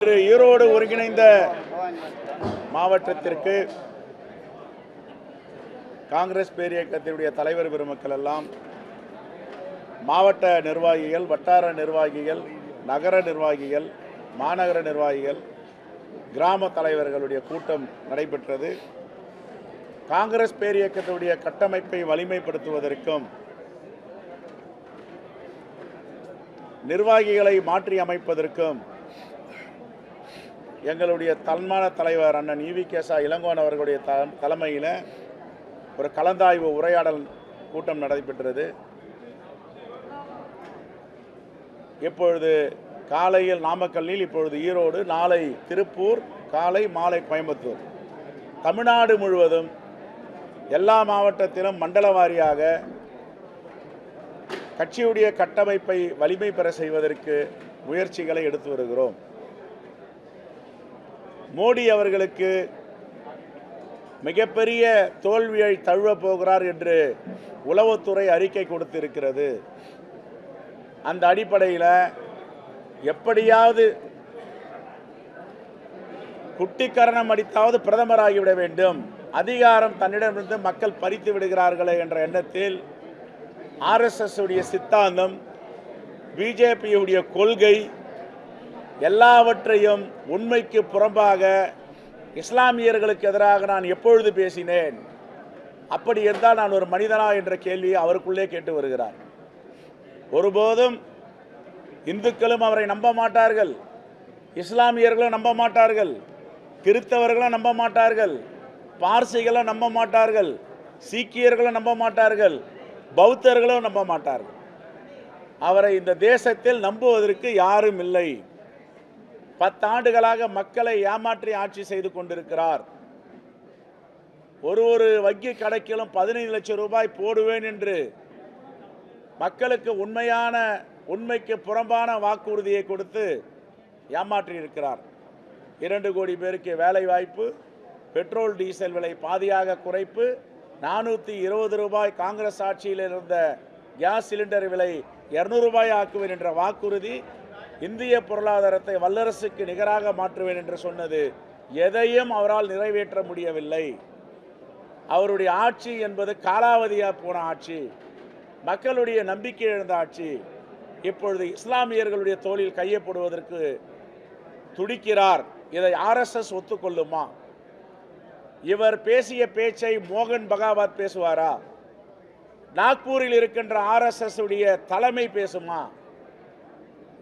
இன்று ஈரோடு ஒருங்கிணைந்த மாவட்டத்திற்கு காங்கிரஸ் பேரியக்கத்தினுடைய தலைவர் பெருமக்கள் எல்லாம் மாவட்ட நிர்வாகிகள் வட்டார நிர்வாகிகள் நகர நிர்வாகிகள் மாநகர நிர்வாகிகள் கிராம தலைவர்களுடைய கூட்டம் நடைபெற்றது. காங்கிரஸ் பேரியக்கத்தினுடைய கட்டமைப்பை வலிமைப்படுத்துவதற்கும் நிர்வாகிகளை மாற்றி அமைப்பதற்கும் எங்களுடைய தன்மான தலைவர் அண்ணன் ஈவி கேசா இளங்கோன் அவர்களுடைய த தலைமையில் ஒரு கலந்தாய்வு உரையாடல் கூட்டம் நடைபெற்றது. இப்பொழுது காலையில் நாமக்கல்லில் இப்பொழுது ஈரோடு நாளை திருப்பூர் காலை மாலை கோயம்புத்தூர். தமிழ்நாடு முழுவதும் எல்லா மாவட்டத்திலும் மண்டல வாரியாக கட்சியுடைய கட்டமைப்பை வலிமை பெற செய்வதற்கு முயற்சிகளை எடுத்து வருகிறோம். மோடி அவர்களுக்கு மிகப்பெரிய தோல்வியை தழுவப் போகிறார் என்று உளவுத்துறை அறிக்கை கொடுத்திருக்கிறது. அந்த அடிப்படையில் எப்படியாவது குட்டிக்கரணம் அடித்தாவது பிரதமராகிவிட வேண்டும். அதிகாரம் தன்னிடமிருந்து மக்கள் பறித்து விடுகிறார்களே என்ற எண்ணத்தில் ஆர்எஸ்எஸ் உடைய சித்தாந்தம் பிஜேபியுடைய கொள்கை எல்லாவற்றையும் உண்மைக்கு புறம்பாக இஸ்லாமியர்களுக்கு எதிராக நான் எப்பொழுது பேசினேன்? அப்படி இருந்தால் நான் ஒரு மனிதனா என்ற கேள்வியை அவருக்குள்ளே கேட்டு வருகிறார். ஒருபோதும் இந்துக்களும் அவரை நம்ப மாட்டார்கள். இஸ்லாமியர்களும் நம்ப மாட்டார்கள். கிறித்தவர்களும் நம்ப மாட்டார்கள். பார்சிகளும் நம்ப மாட்டார்கள். சீக்கியர்களும் நம்ப மாட்டார்கள். பௌத்தர்களும் நம்ப மாட்டார்கள். அவரை இந்த தேசத்தில் நம்புவதற்கு யாரும் இல்லை. பத்தாண்டுகளாக மக்களை ஏமாற்றி ஆட்சி செய்து கொண்டிருக்கிறார். ஒரு ஒரு வங்கி கணக்கிலும் பதினைந்து லட்சம் ரூபாய் போடுவேன் என்று மக்களுக்கு உண்மையான உண்மைக்கு புறம்பான வாக்குறுதியை கொடுத்து ஏமாற்றி இருக்கிறார். இரண்டு கோடி பேருக்கு வேலை வாய்ப்பு பெட்ரோல் டீசல் விலை பாதியாக குறைப்பு நானூற்றி இருபது ரூபாய் காங்கிரஸ் ஆட்சியில் இருந்த கேஸ் சிலிண்டர் விலை இரநூறுபாய் ஆக்குவேன் என்ற வாக்குறுதி இந்திய பொருளாதாரத்தை வல்லரசுக்கு நிகராக மாற்றுவேன் என்று சொன்னது எதையும் அவரால் நிறைவேற்ற முடியவில்லை. அவருடைய ஆட்சி என்பது காலாவதியாக போன ஆட்சி மக்களுடைய நம்பிக்கை இழந்த ஆட்சி இப்பொழுது இஸ்லாமியர்களுடைய தோளில் கையப்படுவதற்கு துடிக்கிறார். இதை ஆர்எஸ்எஸ் ஒத்துக்கொள்ளுமா? இவர் பேசிய பேச்சை மோகன் பகாவத் பேசுவாரா? நாக்பூரில் இருக்கின்ற ஆர்எஸ்எஸ் உடைய தலைமை பேசுமா?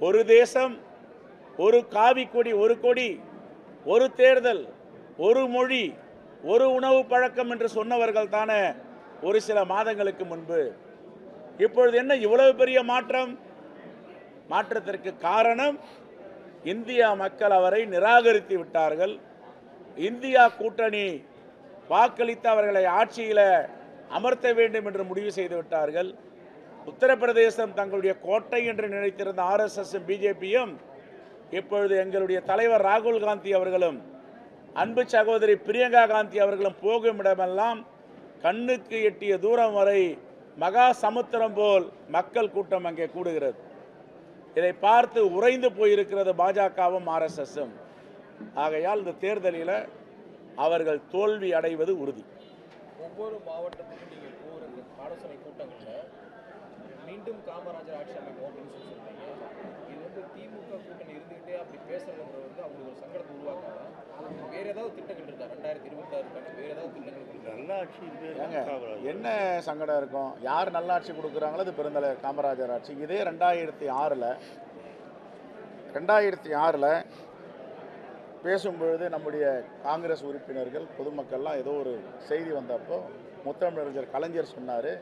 ஒரு தேசம் ஒரு காவி கொடி ஒரு கொடி ஒரு தேர்தல் ஒரு மொழி ஒரு உணவு பழக்கம் என்று சொன்னவர்கள் தானே ஒரு சில மாதங்களுக்கு முன்பு. இப்பொழுது என்ன இவ்வளவு பெரிய மாற்றம்? மாற்றத்திற்கு காரணம் இந்தியா மக்கள் அவரை நிராகரித்து விட்டார்கள். இந்தியா கூட்டணி வாக்களித்து அவர்களை ஆட்சியில் அமர்த்த வேண்டும் என்று முடிவு செய்து விட்டார்கள். உத்தரப்பிரதேசம் தங்களுடைய கோட்டை என்று நினைத்திருந்த ஆர்எஸ்எஸும் பிஜேபியும் இப்பொழுது எங்களுடைய தலைவர் ராகுல் காந்தி அவர்களும் அன்பு சகோதரி பிரியங்கா காந்தி அவர்களும் போகும் இடமெல்லாம் கண்ணுக்கு எட்டிய தூரம் வரை மகா சமுத்திரம் போல் மக்கள் கூட்டம் அங்கே கூடுகிறது. இதை பார்த்து உறைந்து போயிருக்கிறது பாஜகவும் ஆர்எஸ்எஸும். ஆகையால் இந்த தேர்தலில் அவர்கள் தோல்வி அடைவது உறுதி. ஒவ்வொரு மாவட்டத்திலும் நீங்கள் போகிற ஆலோசனை மீண்டும் காமராஜர் ஆட்சி அமைப்போம் அப்படின்னு சொல்லி சொல்றீங்க. இது வந்து திமுக கூட்டணி இருந்துகிட்டே அப்படி பேசுறதுன்றது வந்து அவங்களுக்கு ஒரு சங்கடத்தை உருவாக்காதா. வேற ஏதாவது திட்டங்கள் இருக்கா? ரெண்டாயிரத்தி இருபத்தாறுக்கான வேற ஏதாவது திட்டங்கள் நல்லாட்சி என்ன சங்கடம் இருக்கும்? யார் நல்லாட்சி கொடுக்குறாங்களோ அது பெருந்தலைவர் காமராஜர் ஆட்சி. இதே ரெண்டாயிரத்தி ஆறில் ரெண்டாயிரத்தி ஆறில் பேசும்பொழுது நம்முடைய காங்கிரஸ் உறுப்பினர்கள் பொதுமக்கள்லாம் ஏதோ ஒரு செய்தி வந்தப்போ முத்தமிழறிஞர் கலைஞர் சொன்னார்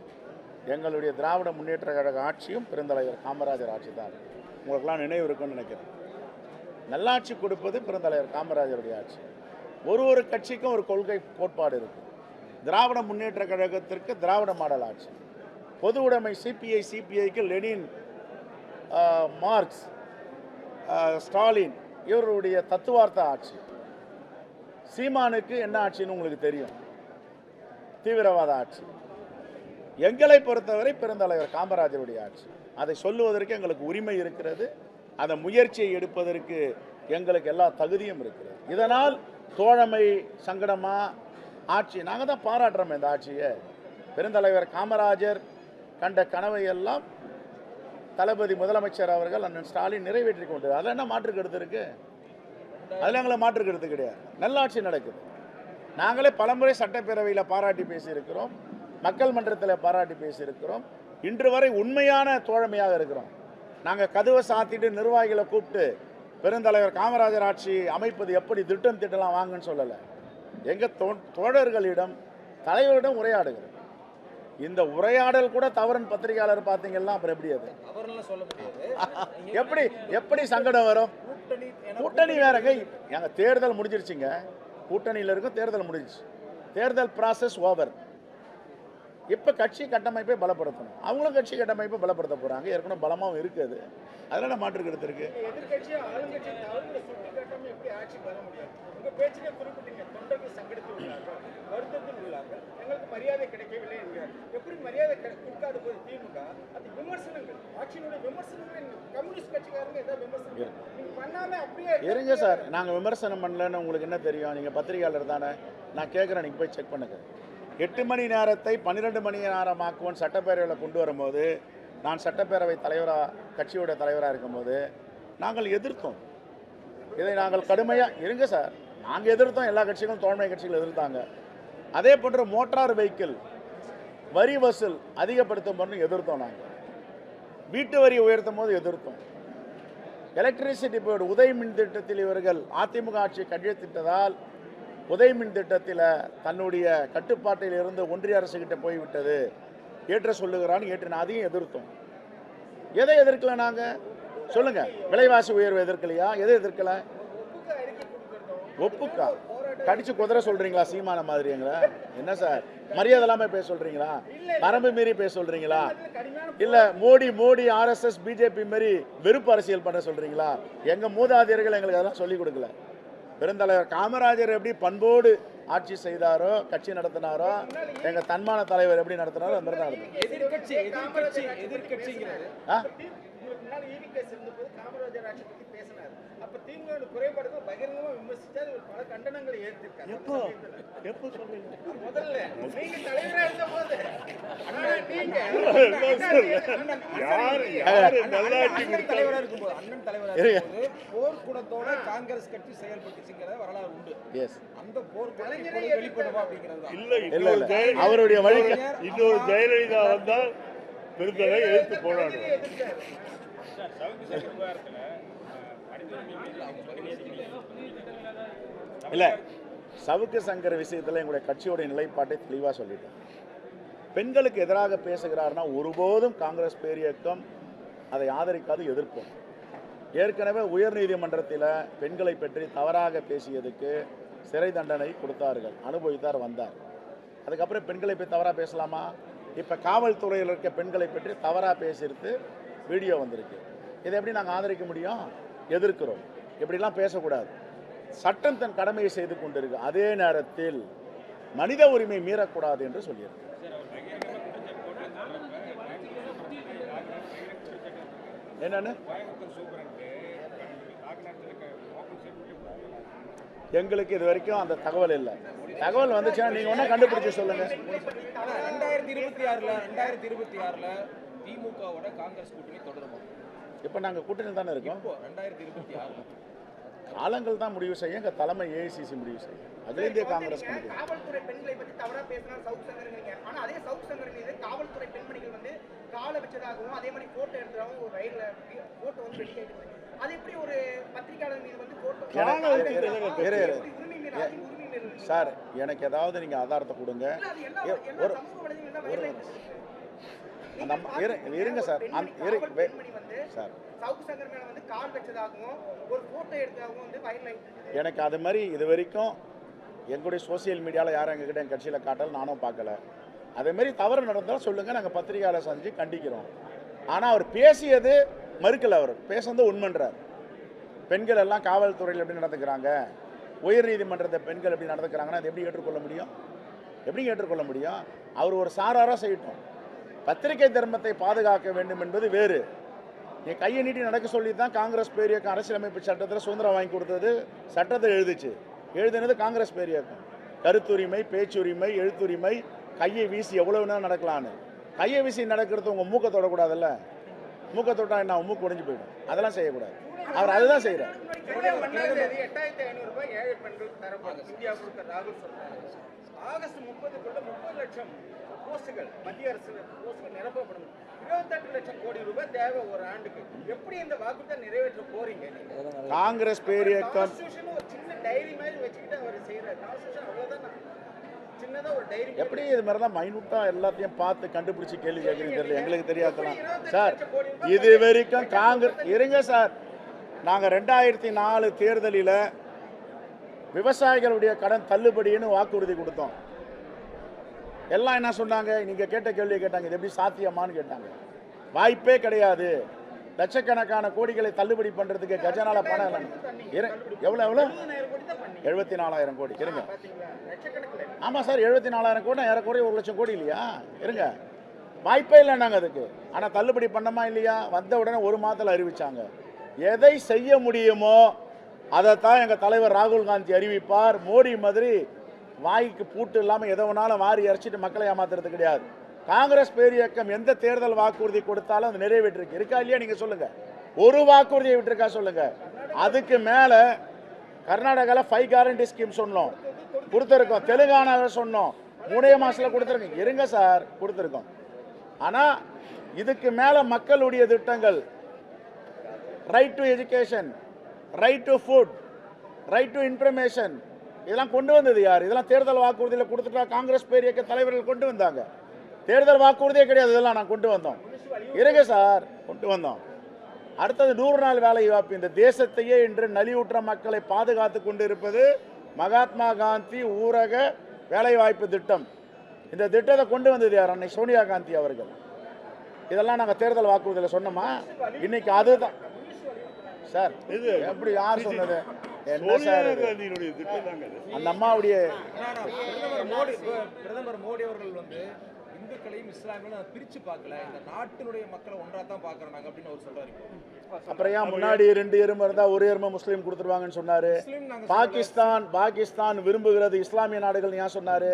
எங்களுடைய திராவிட முன்னேற்ற கழக ஆட்சியும் பெருந்தலைவர் காமராஜர் ஆட்சி தான். உங்களுக்கெல்லாம் நினைவு இருக்குன்னு நினைக்கிறேன். நல்லாட்சி கொடுப்பது பெருந்தலைவர் காமராஜருடைய ஆட்சி. ஒரு ஒரு கட்சிக்கும் ஒரு கொள்கை கோட்பாடு இருக்கு. திராவிட முன்னேற்ற கழகத்திற்கு திராவிட மாடல் ஆட்சி. பொது உடைமை சிபிஐ சிபிஐக்கு லெனின் மார்க்ஸ் ஸ்டாலின் இவருடைய தத்துவார்த்த ஆட்சி. சீமானுக்கு என்ன ஆட்சின்னு உங்களுக்கு தெரியும்? தீவிரவாத ஆட்சி. எங்களை பொறுத்தவரை பெருந்தலைவர் காமராஜருடைய ஆட்சி. அதை சொல்லுவதற்கு எங்களுக்கு உரிமை இருக்கிறது. அந்த முயற்சியை எடுப்பதற்கு எங்களுக்கு எல்லா தகுதியும் இருக்கிறது. இதனால் தோழமை சங்கடமா ஆட்சி நாங்கள் தான் பாராட்டுறோம் இந்த ஆட்சியை. பெருந்தலைவர் காமராஜர் கண்ட கனவை எல்லாம் தளபதி முதலமைச்சர் அவர்கள் அண்ணன் ஸ்டாலின் நிறைவேற்றி கொண்டு அதில் என்ன மாற்று கருத்து இருக்கு? அதில் எங்களை மாற்று கருத்து கிடையாது. நல்லாட்சி நடக்குது. நாங்களே பலமுறை சட்டப்பேரவையில் பாராட்டி பேசியிருக்கிறோம். மக்கள் மன்றத்தில் பாராட்டி பேசியிருக்கிறோம். இன்று வரை உண்மையான தோழமையாக இருக்கிறோம். நாங்கள் கதவை சாத்திட்டு நிர்வாகிகளை கூப்பிட்டு பெருந்தலைவர் காமராஜர் ஆட்சி அமைப்பது எப்படி திட்டம் திட்டலாம் வாங்கன்னு சொல்லலை. எங்கள் தோ தோழர்களிடம் தலைவரிடம் உரையாடுகிறோம். இந்த உரையாடல் கூட தவறுன்னு பத்திரிகையாளர் பார்த்தீங்கன்னா அப்புறம் எப்படி அது? எப்படி எப்படி சங்கடம் வரும்? கூட்டணி வேறங்க எங்க தேர்தல் முடிஞ்சிருச்சுங்க. கூட்டணியில் இருக்கும் தேர்தல் முடிஞ்சிச்சு தேர்தல் ப்ராசஸ் ஓவர் இப்போ கட்சி கட்டமைப்பை பலப்படுத்தணும். அவங்களும் கட்சி கட்டமைப்பை பலப்படுத்த போகிறாங்க ஏற்கனவே பலமாகவும் இருக்குது அதில் என்ன மாற்று கருத்து இருக்கு? இருங்க சார். நாங்கள் விமர்சனம் பண்ணலன்னு உங்களுக்கு என்ன தெரியும்? நீங்கள் பத்திரிகையாளர் தானே. நான் கேட்குறேன் நீங்கள் போய் செக் பண்ணுங்க. எட்டு மணி நேரத்தை பன்னிரெண்டு மணி நேரமாக்குவோம் சட்டப்பேரவையில் கொண்டு வரும்போது. நான் சட்டப்பேரவை தலைவராக கட்சியோட தலைவராக இருக்கும்போது நாங்கள் எதிர்த்தோம். இதை நாங்கள் கடுமையாக இருங்க சார் நாங்கள் எதிர்த்தோம் எல்லா கட்சிகளும் தோழமை கட்சிகள் எதிர்த்தாங்க. அதே போன்ற மோட்டார் வெஹிக்கிள் வரி வசூல் அதிகப்படுத்தும் போது எதிர்த்தோம் நாங்கள் வீட்டு வரி உயர்த்தும் போது எதிர்த்தோம். எலக்ட்ரிசிட்டி போர்டு உதய மின் திட்டத்தில் இவர்கள் அதிமுக ஆட்சியை கையெழுத்திட்டதால் உதய் மின் திட்டத்தில் தன்னுடைய கட்டுப்பாட்டில் இருந்து ஒன்றிய அரசு கிட்ட போய்விட்டது ஏற்ற சொல்லுகிறான்னு ஏற்று நான் அதையும் எதிர்த்தோம். எதை எதிர்க்கல நாங்கள் சொல்லுங்க விலைவாசி உயர்வு எதிர்க்கலையா? எதை எதிர்க்கல? ஒப்புக்கா. கடிச்சு குதிரை சொல்றீங்களா சீமான மாதிரிங்களா என்ன சார்? மரியாதை இல்லாம பேச சொல்றீங்களா? மரபு மீறி பேச சொல்றீங்களா? இல்ல மோடி மோடி ஆர்எஸ்எஸ் பிஜேபி மாரி வெறுப்பு அரசியல் பண்ண சொல்றீங்களா? எங்க மூதாதையர்கள் எங்களுக்கு அதெல்லாம் சொல்லிக் கொடுக்கல. பெருந்தலைவர் காமராஜர் எப்படி பண்போடு ஆட்சி செய்தாரோ கட்சி நடத்தினாரோ எங்க தன்மான தலைவர் எப்படி நடத்தினாரோ அந்த மாதிரி தான் நடத்தினார். அப்ப திமுக குறைபாடுகள் பகிரங்கமா விமர்சிச்சார் இவர் பல கண்டனங்களை ஏற்றிருக்காரு எப்போ எப்போ சொல்றீங்க முதல்ல நீங்க தலைவரா இருந்த போது ஆனா நீங்க யாரு யாரு நல்லாட்சி அண்ணன் தலைவரா இருக்கும்போது அண்ணன் தலைவரா இருங்க. இருக்கும்போது போர்க்குணத்தோட காங்கிரஸ் கட்சி செயல்பட்டுச்சுங்கிறத வரலாறு உண்டு எஸ் அந்த போர்க்குணம் வெளிப்படுமா அப்படிங்கிறது இல்ல இல்ல அவருடைய வழி இன்னொரு ஜெயலலிதா வந்தா பெருந்தலை எடுத்து போராடுவோம் இல்லை சவுக்கு சங்கர் விஷயத்தில் எங்களுடைய கட்சியோடைய நிலைப்பாட்டை தெளிவாக சொல்லிட்டோம் பெண்களுக்கு எதிராக பேசுகிறார்னா ஒருபோதும் காங்கிரஸ் பேரியக்கம் அதை ஆதரிக்காது எதிர்ப்போம் ஏற்கனவே உயர்நீதிமன்றத்தில் பெண்களை பற்றி தவறாக பேசியதுக்கு சிறை தண்டனை கொடுத்தார்கள் அனுபவித்தார் வந்தார். அதுக்கப்புறம் பெண்களை பற்றி தவறாக பேசலாமா? இப்போ காவல்துறையில் இருக்க பெண்களை பற்றி தவறாக பேசியிருக்கு வீடியோ வந்திருக்கு. இதை எப்படி நாங்கள் ஆதரிக்க முடியும்? எதிர்க்கிறோம். இப்படிலாம் பேசக்கூடாது. சட்டம் தன் கடமையை செய்து கொண்டிருக்கு. அதே நேரத்தில் மனித உரிமை மீறக்கூடாது என்று சொல்லியிருக்கு. என்னன்னு? எங்களுக்கு இது வரைக்கும் அந்த தகவல் இல்லை. தகவல் வந்துச்சுன்னா நீங்க ஒன்றும் கண்டுபிடிச்சு சொல்லுங்க. ரெண்டாயிரத்தி இருபத்தி ஆறுல ரெண்டாயிரத்தி இருபத்தி ஆறுல திமுகவோட காங்கிரஸ் கூட்டணி தொடருமா? இப்போ நாங்கள் கூட்டணி தானே இருக்கோம். ரெண்டாயிரத்தி இருபத்தி ஆறுல காலங்கள் தான் முடிவு செய்யும் எங்கள் தலைமை ஏஐசிசி முடிவு செய்யும் அகில இந்திய காங்கிரஸ் கமிட்டி காவல்துறை பெண்களை பத்தி தவறா பேசினா சவுக் சங்கருங்க ஆனா அதே சவுக் சங்கர் மீது காவல்துறை பெண்மணிகள் வந்து காலை வச்சதாகவும் அதே மாதிரி போட்டோ எடுத்ததாகவும் ஒரு ரயில்ல போட்டோ வந்து வெளியாயிடுது அது எப்படி ஒரு பத்திரிகையாளர் மீது வந்து போட்டோ எனக்கு- இரு, இரு. உரிமை மீறல் அது உரிமை மீறல்? சார் எனக்கு ஏதாவது நீங்கள் ஆதாரத்தை கொடுங்க. ஒரு நீங்க இருங்க சார். சார். எனக்கு அது மாதிரி இது வரைக்கும் எங்களுடைய சோஷியல் மீடியாவில் யாரும் எங்ககிட்ட என் கட்சியில் காட்டல நானும் பார்க்கல. அதே மாதிரி தவறு நடந்தால் சொல்லுங்கள் நாங்கள் பத்திரிகையாளர் சந்திச்சு கண்டிக்கிறோம். ஆனால் அவர் பேசியது மறுக்கல அவர். பேசுனது உண்மைன்றார். பெண்கள் எல்லாம் காவல்துறையில் எப்படி நடந்துக்கிறாங்க? உயர் நீதிமன்றத்தை பெண்கள் எப்படி நடந்துக்கிறாங்கன்னா அதை எப்படி ஏற்றுக்கொள்ள முடியும்? எப்படி ஏற்றுக்கொள்ள முடியும்? அவர் ஒரு சாராராக செய்யட்டும். பத்திரிகை தர்மத்தை பாதுகாக்க வேண்டும் என்பது வேறு. என் கையை நீட்டி நடக்க சொல்லி தான் காங்கிரஸ் பேரியக்கம் அரசியலமைப்பு சட்டத்தில் சுதந்திரம் வாங்கி கொடுத்தது சட்டத்தை எழுதிச்சு. எழுதினது காங்கிரஸ் பேரியக்கம். கருத்துரிமை பேச்சுரிமை எழுத்துரிமை கையை வீசி எவ்வளோ வேணாலும் நடக்கலான்னு கையை வீசி நடக்கிறது உங்கள் மூக்கை தொடக்கூடாதுல்ல. மூக்கை தொட்டா என்ன மூக்கு உடைஞ்சு போயிடும். அதெல்லாம் செய்யக்கூடாது. அவர் அதுதான் செய்கிறார் ஆகஸ்ட் முப்பதுக்குள்ள முப்பது லட்சம் போஸ்டுகள் மத்திய அரசு போஸ்டுகள் நிரப்பப்படும். இருபத்தெட்டு லட்சம் கோடி ரூபாய் தேவை ஒரு ஆண்டுக்கு. எப்படி இந்த வாக்குறுதியை நிறைவேற்ற போறீங்க? காங்கிரஸ் பேரியக்கம் ஒரு சின்ன டைரி மாதிரி வச்சுக்கிட்டு அவர் செய்யறாரு கான்ஸ்டியூஷன் அவ்வளவுதான். சின்னதா ஒரு டைரி எப்படி இது மாதிரி தான் மைனூட்டாக எல்லாத்தையும் பார்த்து கண்டுபிடிச்சி கேள்வி கேட்குறீங்க தெரியல. எங்களுக்கு தெரியாதலாம் சார் இது வரைக்கும் காங்கிரஸ் இருங்க சார். நாங்கள் ரெண்டாயிரத்தி நாலு தேர்தலில் விவசாயிகளுடைய கடன் தள்ளுபடின்னு வாக்குறுதி கொடுத்தோம். எல்லாம் என்ன சொன்னாங்க? நீங்கள் கேட்ட கேள்வி கேட்டாங்க. இது எப்படி சாத்தியமான்னு கேட்டாங்க. வாய்ப்பே கிடையாது. லட்சக்கணக்கான கோடிகளை தள்ளுபடி பண்ணுறதுக்கு கஜனால பணம் இல்லை இரு எவ்வளோ எவ்வளோ எழுபத்தி நாலாயிரம் கோடி. இருங்க. ஆமாம் சார் எழுபத்தி நாலாயிரம் கோடி ஏறக்குறைய ஒரு லட்சம் கோடி இல்லையா? இருங்க. வாய்ப்பே இல்லை நாங்கள் அதுக்கு. ஆனால் தள்ளுபடி பண்ணமா இல்லையா? வந்த உடனே ஒரு மாதத்தில் அறிவிச்சாங்க. எதை செய்ய முடியுமோ அதைத்தான் எங்கள் தலைவர் ராகுல் காந்தி அறிவிப்பார். மோடி மாதிரி வாய்க்கு பூட்டு இல்லாமல் எதை வேணாலும் வாரி இறைச்சிட்டு மக்களை ஏமாத்துறது கிடையாது. காங்கிரஸ் பேரியக்கம் எந்த தேர்தல் வாக்குறுதி கொடுத்தாலும் அது நிறைவேற்றிருக்கு. இருக்கா இல்லையா நீங்கள் சொல்லுங்கள் ஒரு வாக்குறுதியை விட்டுருக்கா சொல்லுங்கள் அதுக்கு மேலே கர்நாடகாவில் ஃபைவ் கேரண்டி ஸ்கீம் சொன்னோம். கொடுத்துருக்கோம். தெலுங்கானாவில் சொன்னோம். மூணே மாதத்தில் கொடுத்துருக்கோம். இருங்க சார் கொடுத்துருக்கோம். ஆனால் இதுக்கு மேலே மக்களுடைய திட்டங்கள். Right to education right to food right to information இதெல்லாம் கொண்டு வந்தது யார்? இதெல்லாம் தேர்தல் வாக்குறுதியில் கொடுத்துட்டா காங்கிரஸ் பேர் இயக்க தலைவர்கள் கொண்டு வந்தாங்க. தேர்தல் வாக்குறுதியே கிடையாது இதெல்லாம் நான் கொண்டு வந்தோம். இருங்க சார் கொண்டு வந்தோம். அடுத்தது நூறு நாள் வேலை வாய்ப்பு. இந்த தேசத்தையே இன்று நலிவுற்ற மக்களை பாதுகாத்து கொண்டு இருப்பது மகாத்மா காந்தி ஊரக வேலைவாய்ப்பு திட்டம். இந்த திட்டத்தை கொண்டு வந்தது யார்? அன்னை சோனியா காந்தி அவர்கள். இதெல்லாம் நாங்கள் தேர்தல் வாக்குறுதியில் சொன்னோமா? இன்னைக்கு அதுதான். சார் இது எப்படி யார் சொன்னது? என்ன சார் அந்த அம்மாவுடைய பிரதமர் மோடி இப்ப பிரதமர் மோடி அவர்கள் வந்து இந்துக்களையும் இஸ்லாமியும் பிரிச்சு பார்க்கல. இந்த நாட்டினுடைய மக்களை ஒன்றா தான் பார்க்கறாங்க அப்படின்னு அவர் சொல்றாரு. அப்புறம் ஏன் முன்னாடி ரெண்டு எருமை இருந்தால் ஒரு எருமை முஸ்லீம் கொடுத்துருவாங்கன்னு சொன்னாரு? பாகிஸ்தான் பாகிஸ்தான் விரும்புகிறது இஸ்லாமிய நாடுகள் ஏன் சொன்னாரு?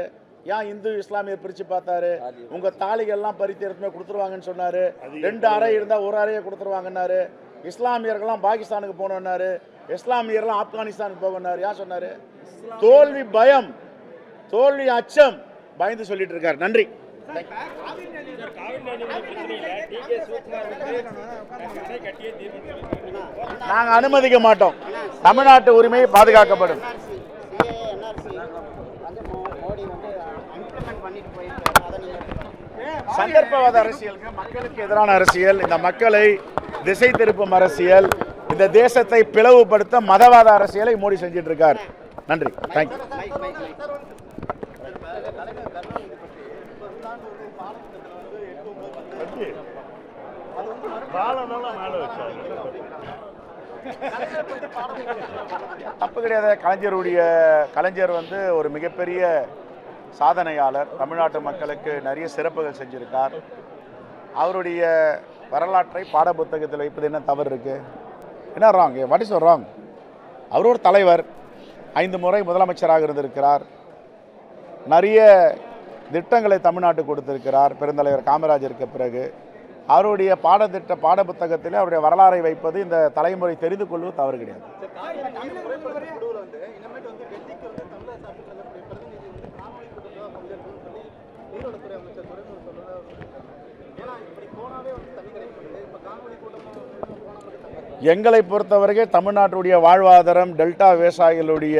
ஏன் இந்து இஸ்லாமியர் பிரிச்சு பார்த்தாரு? உங்க தாலிகள்லாம் பறித்து எடுத்துமே கொடுத்துருவாங்கன்னு சொன்னாரு. ரெண்டு அறை இருந்தா ஒரு அறையை கொடுத்துருவாங்கன்னாரு. இஸ்லாமியர்கள்லாம் பாகிஸ்தானுக்கு போகணுன்னாரு இஸ்லாமியர்லாம் ஆப்கானிஸ்தான் போகணுன்னாரு யார் சொன்னார்? தோல்வி பயம் தோல்வி அச்சம் பயந்து சொல்லிட்டு இருக்கார். நன்றி. நாங்க அனுமதிக்க மாட்டோம். தமிழ்நாட்டு உரிமை பாதுகாக்கப்படும். சந்தர்ப்பவாத அரசியலுக்கு மக்களுக்கு எதிரான அரசியல் இந்த மக்களை திசை திருப்பும் அரசியல் இந்த தேசத்தை பிளவுபடுத்த மதவாத அரசியலை மோடி செஞ்சிட்டு இருக்கார் நன்றி தேங்க்யூ தப்பு கிடையாது. கலைஞருடைய கலைஞர் வந்து ஒரு மிகப்பெரிய சாதனையாளர். தமிழ்நாட்டு மக்களுக்கு நிறைய சிறப்புகள் செஞ்சிருக்கார். அவருடைய வரலாற்றை பாடப்புத்தகத்தில் வைப்பது என்ன தவறு இருக்குது என்ன ராங் வாட் இஸ் ராங் அவர் ஒரு தலைவர் ஐந்து முறை முதலமைச்சராக இருந்திருக்கிறார். நிறைய திட்டங்களை தமிழ்நாட்டுக்கு கொடுத்திருக்கிறார். பெருந்தலைவர் காமராஜருக்கு பிறகு அவருடைய பாடத்திட்ட பாடப்புத்தகத்தில் அவருடைய வரலாறை வைப்பது இந்த தலைமுறை தெரிந்து கொள்வது தவறு கிடையாது. எங்களை பொறுத்தவரைக்கும் தமிழ்நாட்டுடைய வாழ்வாதாரம் டெல்டா விவசாயிகளுடைய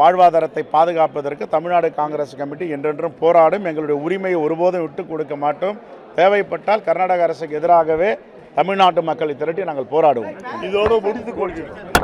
வாழ்வாதாரத்தை பாதுகாப்பதற்கு தமிழ்நாடு காங்கிரஸ் கமிட்டி என்றென்றும் போராடும். எங்களுடைய உரிமையை ஒருபோதும் விட்டு கொடுக்க மாட்டோம். தேவைப்பட்டால் கர்நாடக அரசுக்கு எதிராகவே தமிழ்நாட்டு மக்களை திரட்டி நாங்கள் போராடுவோம். இதோடு முடித்துக் கொள்கிறோம்.